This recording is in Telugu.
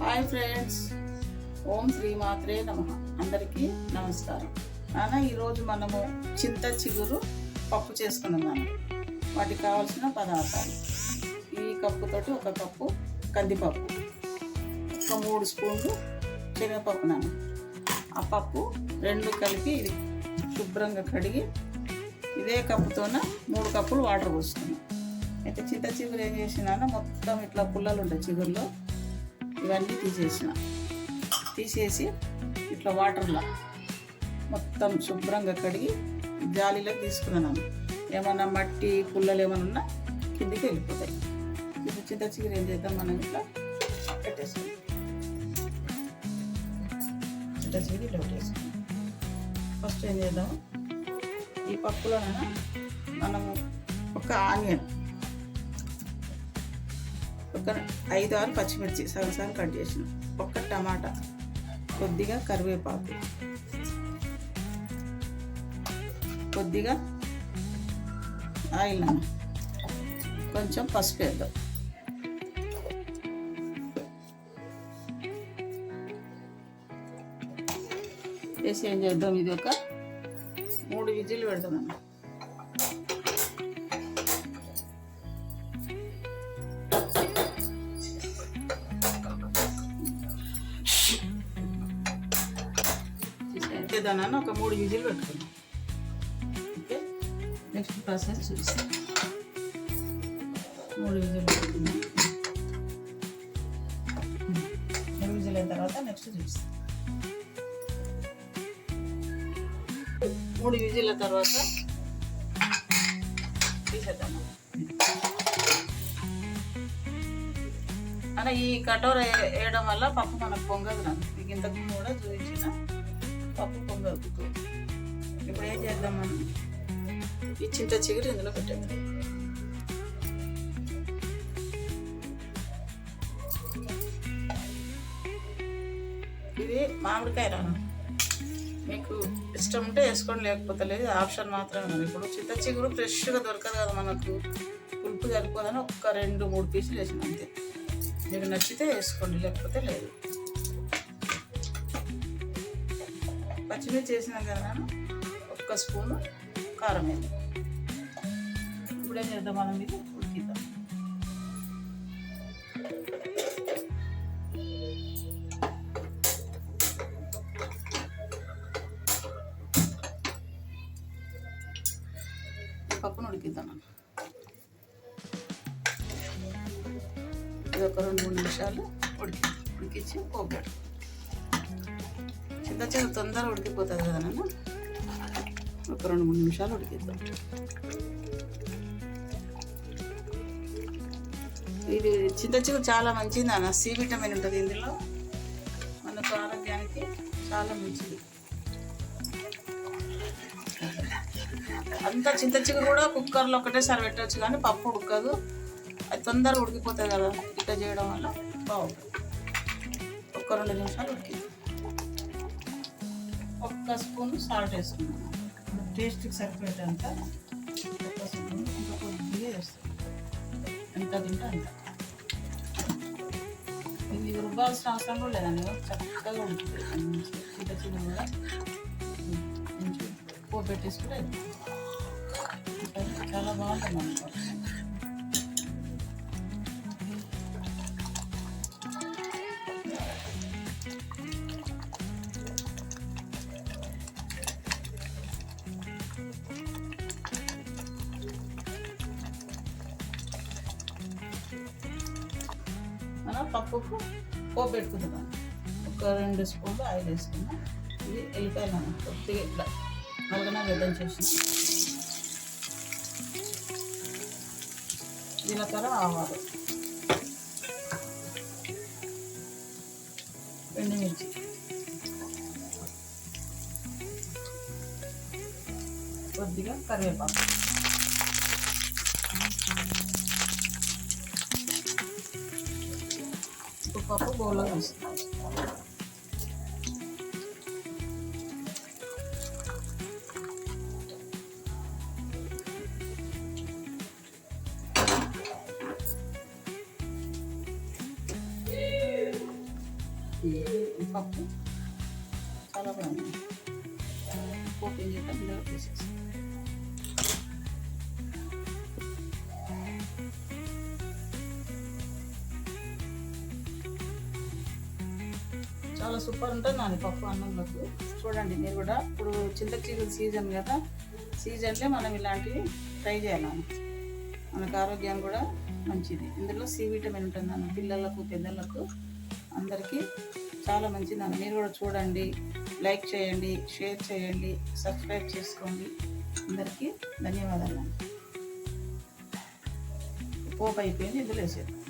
హాయ్ ఫ్రెండ్స్ ఓం శ్రీ మాత్రే నమ. అందరికీ నమస్కారం. నాన్న ఈరోజు మనము చింత చిగురు పప్పు చేసుకున్నాం వాటికి కావాల్సిన పదార్థాలు. ఈ కప్పుతోటి ఒక కప్పు కందిపప్పు ఒక మూడు స్పూన్లు శనగపప్పు నాన్న ఆ పప్పు రెండు కలిపి శుభ్రంగా కడిగి ఇదే కప్పుతోన మూడు కప్పులు వాటర్ పోసుకున్నాం. అయితే చింత చిగురు ఏం చేసినా మొత్తం ఇట్లా పుల్లలు ఉంటాయి చిగురులో. ఇవన్నీ తీసేసిన. తీసేసి ఇట్లా వాటర్లో మొత్తం శుభ్రంగా కడిగి జాలీలో తీసుకున్నాను. ఏమన్నా మట్టి పుల్లలు ఏమైనా ఉన్నా కిందికి వెళ్ళిపోతాయి. ఇప్పుడు చింత చిగురు ఏం చేద్దాం మనం ఇట్లా పెట్టేసుకుంటాం చింత చిగురు ఇట్లా ఫస్ట్ ఏం చేద్దాం? ఈ పప్పులోనైనా మనము ఒక ఆనియన్ ఒక ఐదు ఆరు పచ్చిమిర్చి సగం సగం కట్ చేసిన. ఒక్క టమాటా కొద్దిగా కరివేపాకు కొద్దిగా ఆయిల్ కొంచెం పసుపు వేద్దాం. వేసి ఏం చేద్దాం? ఇది ఒక మూడు విజిల్ పెడతాను అన్న ఒక మూడు విజిల్ పెట్టుకున్నాం. ఓకే? నెక్స్ట్ ప్రాసెస్ చూసి. మూడు విజిల్ పెట్టుకున్నాం. మూడు విజిల్ అయిన తర్వాత నెక్స్ట్ చూసి. మూడు విజిల్ల తర్వాత తీసేద్దాం. అలా ఈ కటోర వేయడం వల్ల పప్పు మనకు పొంగదు నాకు మీకు ఇంతకు ముందు కూడా చూపించిన పప్పు పొంగదు. ఇప్పుడు ఏం చేద్దాం మనం? ఈ చింత చిగురు ఇందులో పెట్టేద్దాం. ఇది మామిడికాయ రాను మీకు ఇష్టం ఉంటే వేసుకోండి లేకపోతే లేదు ఆప్షన్ మాత్రమే ఉంది. ఇప్పుడు చింత చిగురు ఫ్రెష్గా దొరకదు కదా మనకు. పులుపు సరిపోదని ఒక్క రెండు మూడు పీసులు వేసిన అంతే. మీకు నచ్చితే వేసుకోండి లేకపోతే లేదు. పచ్చిమిర్చి వేసిన కదా ఒక్క స్పూను కారం వేద్దాం ఇప్పుడేం చేద్దాం మనం ఇది? ఉడికిద్దాం ఇది ఒక రెండు మూడు నిమిషాలు ఉడికి ఉడికించి పోగాడు చింత చిన్న తొందరగా ఉడికిపోతుంది కదా నాన్న? ఒక రెండు మూడు నిమిషాలు ఉడికిద్దాం. ఇది చింత చిగురు చాలా మంచిది నాన్న. సి విటమిన్ ఉంటుంది ఇందులో. మనకు ఆరోగ్యానికి చాలా మంచిది. అంతా చింత చిగురు కూడా కుక్కర్లో ఒకటేసారి పెట్టవచ్చు కానీ పప్పు ఉడకదు. అది తొందరగా ఉడికిపోతుంది కదా ఇట్లా చేయడం వల్ల. బాగుంటుంది ఒక్క రెండు నిమిషాలు ఉడికి. ఒక్క స్పూన్ సాల్ట్ వేసుకున్నాను టేస్ట్కి సరిపోయేటంత ఒక్క స్పూన్ ఇంకా కొద్దిగా వేస్తాను ఎంత తింటే అంత. ఇది రుబ్బాల్సిన అవసరం కూడా లేదండి. చక్కగా ఉంటుంది. చింత చిగురు కూడా పోపు పెట్టేసుకుంటే చాలా బాగుంటుంది అనుకో మనం పప్పుకు పోపు పెట్టుకుంటున్నాం ఒక రెండు స్పూన్లు ఆయిల్ వేసుకున్నాం. ఇది వెళ్ళిపోయాను కొద్దిగా ఇట్లా నలగన వెద్దం చేసిన. జీలకర్ర ఆవాలు ఎండుమిర్చి కొద్దిగా కరివేపాకు ఉప్పు పప్పు బౌల్లో వేసుకోవాలి పప్పు చాలా బాగుంది ఓపెన్ చేద్దాం ఇందులో తీసేసి చాలా సూపర్ ఉంటుంది నాది పప్పు అన్నంలోకి చూడండి మీరు కూడా ఇప్పుడు చింత సీజన్ కదా సీజన్లో మనం ఇలాంటివి ట్రై చేయాలి. మనకు ఆరోగ్యం కూడా మంచిది. ఇందులో సి విటమిన్ ఉంటుంది అన్న పిల్లలకు పెద్దలకు అందరికీ చాలా మంచి మీరు కూడా చూడండి లైక్ చేయండి షేర్ చేయండి సబ్స్క్రైబ్ చేసుకోండి. అందరికీ ధన్యవాదాలు అన్న. పోపు అయిపోయింది ఇందులో వేసేద్దాం.